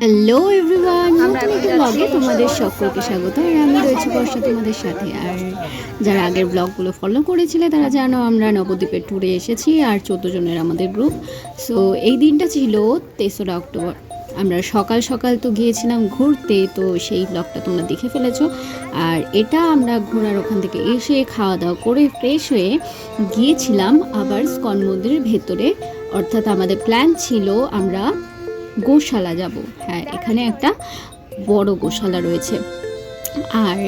Hello everyone নতুন একটা ব্লগে তোমাদের সকলকে স্বাগত। আর আমি রয়েছি বর্ষা তোমাদের সাথে। আর যারা আগের ব্লগগুলো ফলো করেছিলে তারা জানো আমরা নবদ্বীপের ট্যুরে এসেছি আর চোদ্দ জনের আমাদের গ্রুপ সো এই দিনটা ছিল তেসরা অক্টোবর। আমরা সকাল সকাল তো গিয়েছিলাম ঘুরতে তো সেই ব্লগটা তোমরা দেখে ফেলেছো। আর এটা আমরা ঘোরার ওখান থেকে এসে খাওয়া দাওয়া করে ফ্রেশ হয়ে গিয়েছিলাম আবার স্কন মন্দিরের ভেতরে। অর্থাৎ আমাদের প্ল্যান ছিল আমরা গোশালা যাব। হ্যাঁ এখানে একটা বড় গোশালা রয়েছে। আর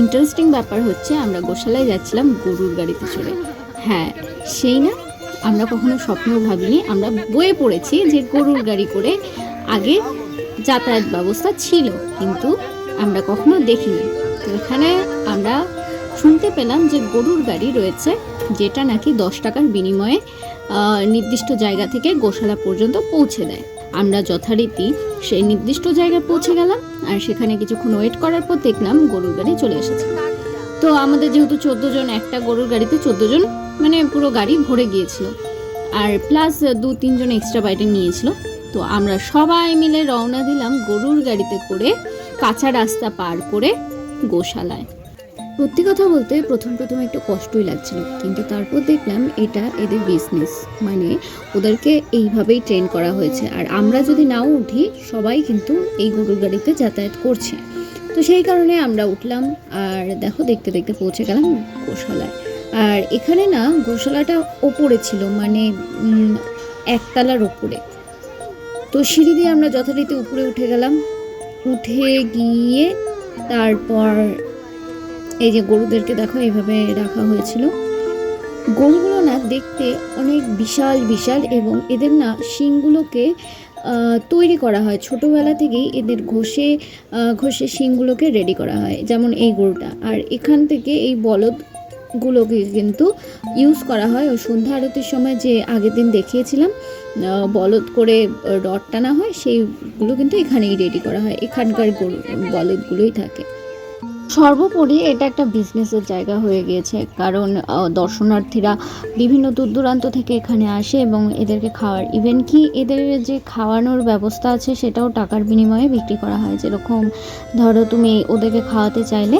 ইন্টারেস্টিং ব্যাপার হচ্ছে আমরা গোশালায় যাচ্ছিলাম গরুর গাড়িতে চড়ে। হ্যাঁ সেই না, আমরা কখনো স্বপ্নেও ভাবিনি। আমরা বয়ে পড়েছি যে গরুর গাড়ি করে আগে যাতায়াত ব্যবস্থা ছিল, কিন্তু আমরা কখনো দেখিনি। তো এখানে আমরা শুনতে পেলাম যে গরুর গাড়ি রয়েছে, যেটা নাকি দশ টাকার বিনিময়ে নির্দিষ্ট জায়গা থেকে গোশালা পর্যন্ত পৌঁছে দেয়। আমরা যথারীতি সেই নির্দিষ্ট জায়গায় পৌঁছে গেলাম আর সেখানে কিছুক্ষণ ওয়েট করার পর দেখলাম গরুর গাড়ি চলে এসেছে। তো আমাদের যেহেতু চোদ্দ জন, একটা গরুর গাড়িতে চোদ্দ জন মানে পুরো গাড়ি ভরে গিয়েছিল। আর প্লাস দু তিনজন এক্সট্রা বাইটে নিয়েছিল। তো আমরা সবাই মিলে রওনা দিলাম গরুর গাড়িতে করে কাঁচা রাস্তা পার করে গোশালায়। সত্যি কথা বলতে প্রথম প্রথম একটু কষ্টই লাগছিল, কিন্তু তারপর দেখলাম এটা এদের বিজনেস মানে ওদেরকে এইভাবেই ট্রেন করা হয়েছে। আর আমরা যদি নাও উঠি, সবাই কিন্তু এই গরুর গাড়িতে যাতায়াত করছে। তো সেই কারণে আমরা উঠলাম, আর দেখো দেখতে দেখতে পৌঁছে গেলাম গোশালায়। আর এখানে না গোশালাটা ওপরে ছিল মানে একতলার ওপরে। তো সিঁড়ি দিয়ে আমরা যথারীতি উপরে উঠে গেলাম। উঠে গিয়ে তারপর এই যে গরুদেরকে দেখো, এইভাবে রাখা হয়েছিল। গরুগুলো না দেখতে অনেক বিশাল বিশাল এবং এদের না শিংগুলোকে তৈরি করা হয়। ছোটোবেলা থেকেই এদের ঘষে ঘষে শিংগুলোকে রেডি করা হয়, যেমন এই গরুটা। আর এখান থেকে এই বলদগুলোকে কিন্তু ইউজ করা হয়। ওই সন্ধ্যা আরতির সময় যে আগের দিন দেখিয়েছিলাম বলদ করে রড টানা হয়, সেইগুলো কিন্তু এখানেই রেডি করা হয়। এখানকার গরু, বলদগুলোই থাকে। সর্বোপরি এটা একটা বিজনেসের জায়গা হয়ে গিয়েছে। কারণ দর্শনার্থীরা বিভিন্ন দূর দূরান্ত থেকে এখানে আসে এবং এদেরকে খাওয়ার ইভেন কি এদের যে খাওয়ানোর ব্যবস্থা আছে সেটাও টাকার বিনিময়ে বিক্রি করা হয়। যেরকম ধরো তুমি ওদেরকে খাওয়াতে চাইলে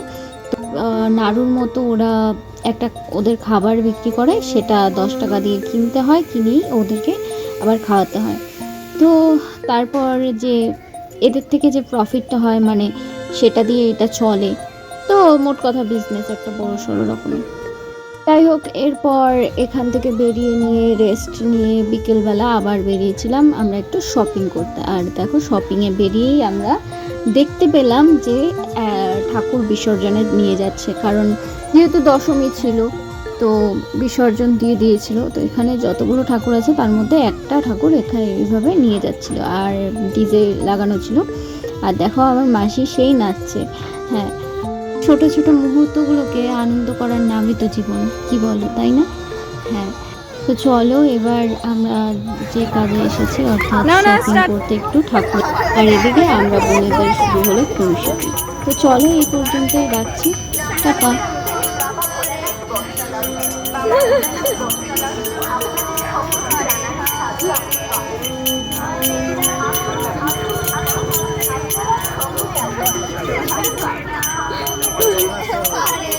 নাড়ুর মতো ওরা একটা ওদের খাবার বিক্রি করে, সেটা দশ টাকা দিয়ে কিনতে হয়, কিনেই ওদেরকে আবার খাওয়াতে হয়। তো তারপর যে এদের থেকে যে প্রফিটটা হয় মানে সেটা দিয়ে এটা চলে। তো মোট কথা বিজনেস একটা বড় সড়ো রকমের যাই হোক এরপর এখান থেকে বেরিয়ে নিয়ে রেস্ট নিয়ে বিকেলবেলা আবার বেরিয়েছিলাম আমরা একটু শপিং করতে। আর দেখো শপিংয়ে বেরিয়েই আমরা দেখতে পেলাম যে ঠাকুর বিসর্জনে নিয়ে যাচ্ছে। কারণ যেহেতু দশমী ছিল তো বিসর্জন দিয়ে দিয়েছিল। তো এখানে যতগুলো ঠাকুর আছে তার মধ্যে একটা ঠাকুর এখানে এইভাবে নিয়ে যাচ্ছিল। আর ডিজে লাগানো ছিল। আর দেখো আমার মাসি সেই নাচছে। হ্যাঁ ছোট ছোট মুহূর্তগুলোকে আনন্দ করার নামই তো জীবন। কি বলো তাই না? হ্যাঁ। তো চলো এবার আমরা যে কাজে এসেছি অর্থাৎ শপিং করতে একটু ঠাকুর আর এদিকে আমরা বোনেদের শুরু হলো ফুল শপিং তো চলো এই পর্যন্তই রাখছি। টাটা। হরে হরে